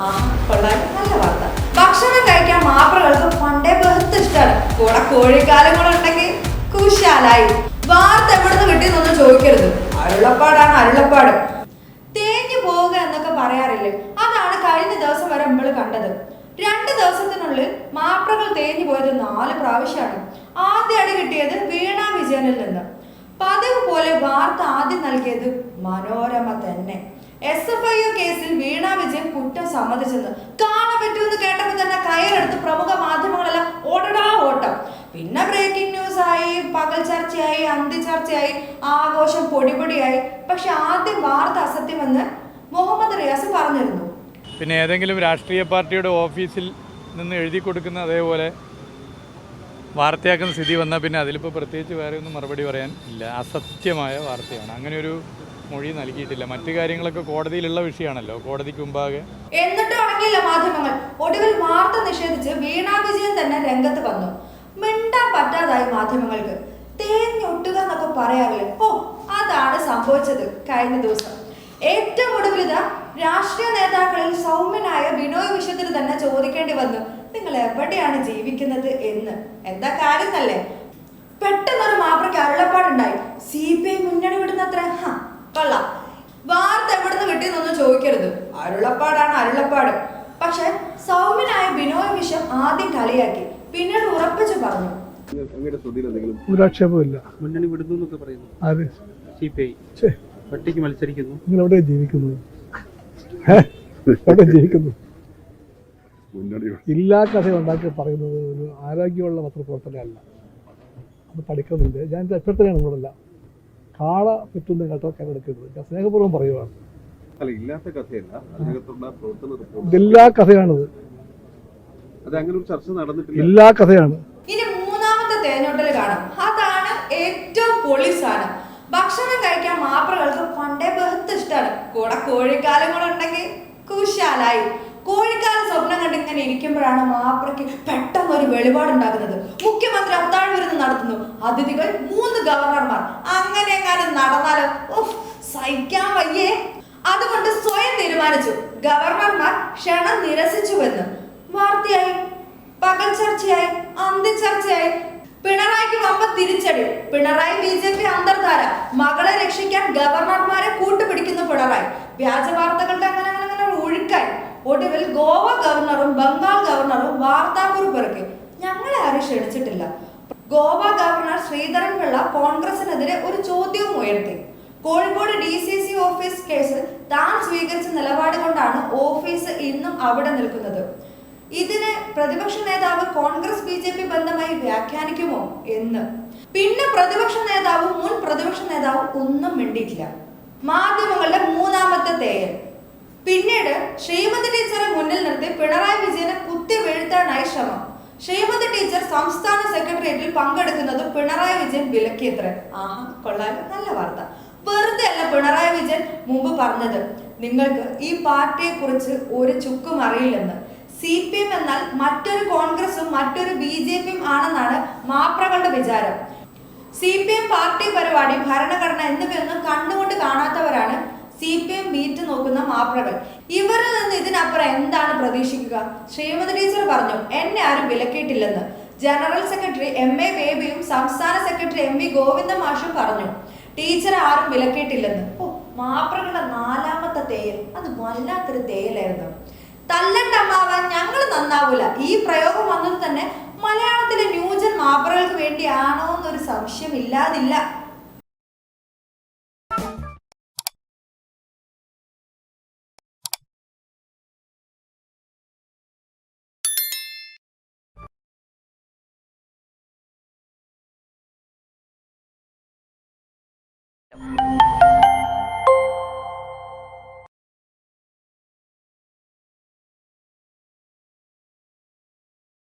നല്ല വാർത്ത. ഭക്ഷണം കഴിക്കാൻ മാപ്പിളകൾക്ക് പണ്ടേ ബഹത്ത് ഇഷ്ടമാണ്. കൂടെ കോഴിക്കാലം കൂടെ ഉണ്ടെങ്കിൽ കുശാലായി. വാർത്ത എവിടുന്ന് കിട്ടിയെന്നൊന്നും ചോദിക്കരുത്. അരുളപ്പാടാണ് അരുളപ്പാട്. തേഞ്ഞു പോവുക എന്നൊക്കെ പറയാറില്ലേ? അതാണ് കഴിഞ്ഞ ദിവസം വരെ നമ്മൾ കണ്ടത്. രണ്ട് ദിവസത്തിനുള്ളിൽ മാപ്രകൾ തേഞ്ഞു പോയത് നാല് പ്രാവശ്യമാണ്. ആദ്യ അടി കിട്ടിയത് വീണ വിജയനിൽ നിന്ന്. പതിവ് പോലെ വാർത്ത ആദ്യം നൽകിയത് മനോരമ തന്നെ. എസ് എഫ് ഐ ഒ കേസിൽ വീണ വിജയൻ കുറ്റം സമ്മതിച്ചെന്ന് കാണാൻ പറ്റുമെന്ന് കേട്ടപ്പോൾ തന്നെ കയറെടുത്ത് പ്രമുഖ മാധ്യമങ്ങളെല്ലാം ഓടടാ ഓട്ടം. പിന്നെ ബ്രേക്കിംഗ് ന്യൂസ് ആയി പകൽ ചർച്ചയായി അന്തി ചർച്ചയായി ആഘോഷം പൊടിപൊടിയായി. പക്ഷെ ആദ്യം വാർത്ത അസത്യമെന്ന് മുഹമ്മദ് റിയാസ് പറഞ്ഞിരുന്നു. പിന്നെ ഏതെങ്കിലും രാഷ്ട്രീയ പാർട്ടിയുടെ ഓഫീസിൽ നിന്ന് എഴുതി കൊടുക്കുന്ന അതേപോലെ വാർത്തയാക്കുന്ന സ്ഥിതി വന്നാൽ പിന്നെ അതിലിപ്പോൾ പ്രത്യേകിച്ച് വേറെ ഒന്നും മറുപടി പറയാൻ ഇല്ല. അസത്യമായ വാർത്തയാണ്. അങ്ങനെ ഒരു മൊഴി നൽകിയിട്ടില്ല. മറ്റു കാര്യങ്ങളൊക്കെ കോടതിയിലുള്ള വിഷയമാണല്ലോ. കോടതിക്ക് മുമ്പാകെ. എന്നിട്ടും അടങ്ങിയില്ല മാധ്യമങ്ങൾ. ഒടുവിൽ വാർത്ത നിഷേധിച്ച് വീണ വിജയൻ തന്നെ രംഗത്ത് വന്നു. മിണ്ടാൻ പറ്റാതായി മാധ്യമങ്ങൾക്ക്. തേഞ്ഞൊട്ടുക എന്നൊക്കെ പറയാറില്ലേ ഓ അതാണ് സംഭവിച്ചത് കഴിഞ്ഞ ദിവസം. ഏറ്റവും ഒടുവിൽ ഇതാ രാഷ്ട്രീയ നേതാക്കളിൽ സൗമ്യനായ ബിനോയ് വിശ്വത്തിന് തന്നെ ചോദിക്കേണ്ടി വന്നു. നിങ്ങൾ എവിടെയാണ് ജീവിക്കുന്നത് എന്ന്? എന്താ കാര്യം തന്നെ പെട്ടെന്നൊരു മാപ്രയ്ക്ക് അരുളപ്പാടുണ്ടായി. സി പി ഐ മുന്നണി വിടുന്നത്ര ഹാ, കൊള്ളാം വാർത്ത എവിടുന്ന് കിട്ടിയെന്നൊന്നും ചോദിക്കരുത്. അരുളപ്പാടാണ് അരുളപ്പാട്. പക്ഷെ സൗമ്യനായ ബിനോയ് വിഷം ആദ്യം കളിയാക്കി. പിന്നീട് ഉറപ്പിച്ചു പറഞ്ഞു. അങ്ങയുടെ ശ്രദ്ധയിൽ എന്തെങ്കിലും ഒരാക്ഷേപമില്ല മുന്നണി വിടുന്നു എന്നൊക്കെ പറയുന്നു. ആര്? സി പി ഐ ഛേ, ഒറ്റയ്ക്ക് മത്സരിക്കുന്നു. നിങ്ങൾ എവിടെ ജീവിക്കുന്നത് എവിടെ ജീവിക്കുന്നു? ഇല്ലാ കഥ ഉണ്ടാക്കി പറയുന്നത് ഒരു ആരോഗ്യമുള്ള പത്രപ്രവർത്തനമല്ല. അത് പഠിക്കുന്നുണ്ട്. ഞാൻ അഭ്യർത്ഥനയാണ് നിങ്ങളല്ല കാള പറ്റുന്ന കേട്ടോ കേരളത്തിൽ. ഞാൻ സ്നേഹപൂർവം പറയുവാണ്. അല്ല ഇല്ലാത്ത കഥയല്ല. അതിനകത്തുള്ള പ്രവർത്തന റിപ്പോർട്ട്. ഇതെല്ലാ കഥയാണിത്. അത് അങ്ങനെ ഒരു ചർച്ച നടന്നിട്ടില്ല. എല്ലാ കഥയാണ്. ഇനി മൂന്നാമത്തെ തേഞ്ഞോട്ടൽ കാണാം. അതാണ് ഏറ്റവും പൊളി സാധനം. ഭക്ഷണം കഴിക്കാൻ മാപ്പിളകൾക്ക് പണ്ടേ ബഹത്ത് ഇഷ്ടമാണ് കൂടെ കോഴിക്കാലം കൂടെ ഉണ്ടെങ്കിൽ കുശാലായി. കോഴിക്കാലം സ്വപ്നം കണ്ട് ഇങ്ങനെ ഇരിക്കുമ്പോഴാണ് മാപ്രയ്ക്ക് പെട്ടെന്ന് ഒരു വെളിപാടുണ്ടാകുന്നത്. മുഖ്യമന്ത്രി അത്താഴ വിരുന്ന് നടത്തുന്നു. അതിഥികൾ മൂന്ന് ഗവർണർമാർ. അങ്ങനെ എങ്ങാനും നടന്നാലോ ഉഫ്, സഹിക്കാൻ വയ്യേ. അതുകൊണ്ട് സ്വയം തീരുമാനിച്ചു. ഗവർണർമാർ ക്ഷണം നിരസിച്ചുവെന്ന്. വാർത്തയായി പകൽ ചർച്ചയായി അന്തി ചർച്ചയായി. പിണറായിക്ക് വമ്പ തിരിച്ചടി. പിണറായി ബി ജെ പി അന്തർധാര. മകളെ രക്ഷിക്കാൻ ഗവർണർമാരെ കൂട്ടുപിടിക്കുന്നു പിണറായി. വ്യാജ വാർത്തകളുടെ അങ്ങനെ അങ്ങനെ അങ്ങനെ ഒഴുക്കായി. ഒടുവിൽ ഗോവ ഗവർണറും ബംഗാൾ ഗവർണറും വാർത്താക്കുറിപ്പ് ഇറക്കി ഞങ്ങളെ ആരും ക്ഷണിച്ചിട്ടില്ല. ഗോവ ഗവർണർ ശ്രീധരൻ പിള്ള കോൺഗ്രസിനെതിരെ ഒരു ചോദ്യവും ഉയർത്തി. Kozhikode D C C office കേസിൽ താൻ സ്വീകരിച്ച നിലപാട് കൊണ്ടാണ് ഓഫീസ് ഇന്നും അവിടെ നിൽക്കുന്നത്. ഇതിന് പ്രതിപക്ഷ നേതാവ് കോൺഗ്രസ് ബി ജെ പി ബന്ധമായി വ്യാഖ്യാനിക്കുമോ എന്ന്. പിന്നെ പ്രതിപക്ഷ നേതാവും മുൻ പ്രതിപക്ഷ നേതാവും ഒന്നും മിണ്ടിയിട്ടില്ല. മാധ്യമങ്ങളുടെ മൂന്നാമത്തെ തേയൽ. പിന്നീട് ശ്രീമതി ടീച്ചറെ മുന്നിൽ നിർത്തി പിണറായി വിജയനെ കുത്തി വീഴ്ത്താനായി ശ്രമം. ശ്രീമതി ടീച്ചർ സംസ്ഥാന സെക്രട്ടേറിയറ്റിൽ പങ്കെടുക്കുന്നത് പിണറായി വിജയൻ വിലക്കിയത്ര. ആഹാ കൊള്ളാൻ നല്ല വാർത്ത. വെറുതെ അല്ല പിണറായി വിജയൻ മുമ്പ് പറഞ്ഞത്. നിങ്ങൾക്ക് ഈ പാർട്ടിയെ കുറിച്ച് ഒരു ചുക്കും അറിയില്ലെന്ന്. സി പി എം എന്നാൽ മറ്റൊരു കോൺഗ്രസും മറ്റൊരു ബി ജെ പിയും ആണെന്നാണ് മാപ്രകളുടെ വിചാരം. സി പി എം പാർട്ടി പരിപാടി ഭരണഘടന എന്നിവയൊന്നും കണ്ണുകൊണ്ട് കാണാത്തവരാണ് സി പി എം മീറ്റ് നോക്കുന്ന മാപ്രകൾ. ഇവരിൽ നിന്ന് ഇതിനപ്പുറം എന്താണ് പ്രതീക്ഷിക്കുക? ശ്രീമതി ടീച്ചർ പറഞ്ഞു എന്നെ ആരും വിലക്കിയിട്ടില്ലെന്ന്. ജനറൽ സെക്രട്ടറി എം എ ബേബിയും സംസ്ഥാന സെക്രട്ടറി എം വി ഗോവിന്ദ മാഷും പറഞ്ഞു. ടീച്ചർ ആരും വിലക്കിയിട്ടില്ലെന്ന്. ഓ മാപ്രകളുടെ നാലാമത്തെ തേയൽ. അത് വല്ലാത്തൊരു തേയലായിരുന്നു. തല്ലണ്ട അമ്മാവൻ ഞങ്ങൾ നന്നാവൂല. ഈ പ്രയോഗം വന്നത് തന്നെ മലയാളത്തിലെ ന്യൂജൻ മാപ്രകൾക്ക് വേണ്ടിയാണോ എന്നൊരു സംശയം ഇല്ലാതില്ല